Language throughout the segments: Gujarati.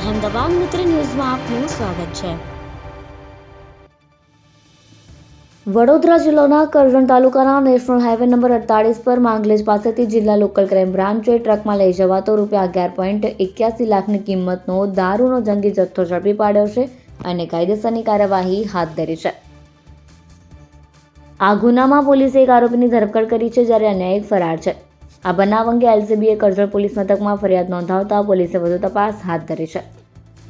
અહેમદાબાદ મિત્ર ન્યૂઝમાં આપનું સ્વાગત છે. વડોદરા જિલ્લાના કરજણ તાલુકાના નેશનલ હાઈવે નંબર અડતાળીસ પર માંગલેજ પાસેથી જિલ્લા લોકલ ક્રાઇમ બ્રાન્ચે ટ્રકમાં લઈ જવાતો રૂપિયા અગિયાર પોઈન્ટ એક્યાસી લાખની કિંમતનો દારૂનો જંગી જથ્થો ઝડપી પાડ્યો છે અને કાયદેસરની કાર્યવાહી હાથ ધરી છે. આ ગુનામાં પોલીસે એક આરોપીની ધરપકડ કરી છે જ્યારે અન્ય એક ફરાર છે. આ બનાવ અંગે એલસીબીએ કરજણ પોલીસ મથકમાં ફરિયાદ નોંધાવતા પોલીસે વધુ તપાસ હાથ ધરી છે.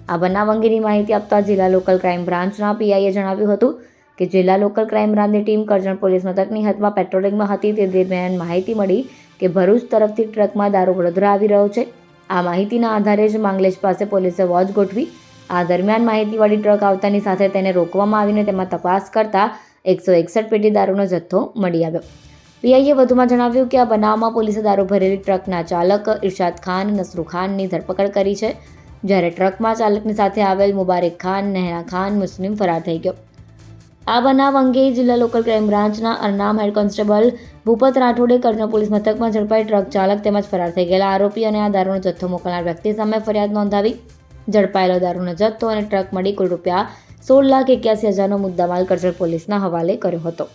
આ બનાવ અંગેની માહિતી આપતા જિલ્લા લોકલ ક્રાઇમ બ્રાન્ચના પીઆઈએ જણાવ્યું હતું કે જિલ્લા લોકલ ક્રાઇમ બ્રાન્ચની ટીમ કરજણ પોલીસ મથકની હદમાં પેટ્રોલિંગમાં હતી તે દરમિયાન માહિતી મળી કે ભરૂચ તરફથી ટ્રકમાં દારૂ વડોદરા આવી રહ્યો છે. આ માહિતીના આધારે જ માંગલેજ પાસે પોલીસે વોચ ગોઠવી આ દરમિયાન માહિતીવાળી ટ્રક આવતાની સાથે તેને રોકવામાં આવીને તેમાં તપાસ કરતા એકસો એકસઠ પેટી દારૂનો જથ્થો મળી આવ્યો. પીઆઈએ વધુમાં જણાવ્યું કે આ બનાવમાં પોલીસે દારૂ ભરેલી ટ્રકના ચાલક ઇરશાદ ખાન, નસરુ ખાનની ધરપકડ કરી છે. જ્યારે ટ્રકમાં ચાલકની સાથે આવેલ મુબારક ખાન નહેરા ખાન મુસ્લિમ ફરાર થઈ ગયો. આ બનાવ અંગે જિલ્લા લોકલ ક્રાઇમ બ્રાન્ચના અરનામ હેડ કોન્સ્ટેબલ ભૂપત રાઠોડે કરજણ પોલીસ મથકમાં ઝડપાઈ ટ્રક ચાલક તેમજ ફરાર થઈ ગયેલા આરોપી અને આ દારૂનો જથ્થો મોકલનાર વ્યક્તિ સામે ફરિયાદ નોંધાવી. ઝડપાયેલો દારૂનો જથ્થો અને ટ્રક મળી કુલ રૂપિયા સોળ લાખ એક્યાસી હજારનો મુદ્દામાલ કરજણ પોલીસના હવાલે કર્યો હતો.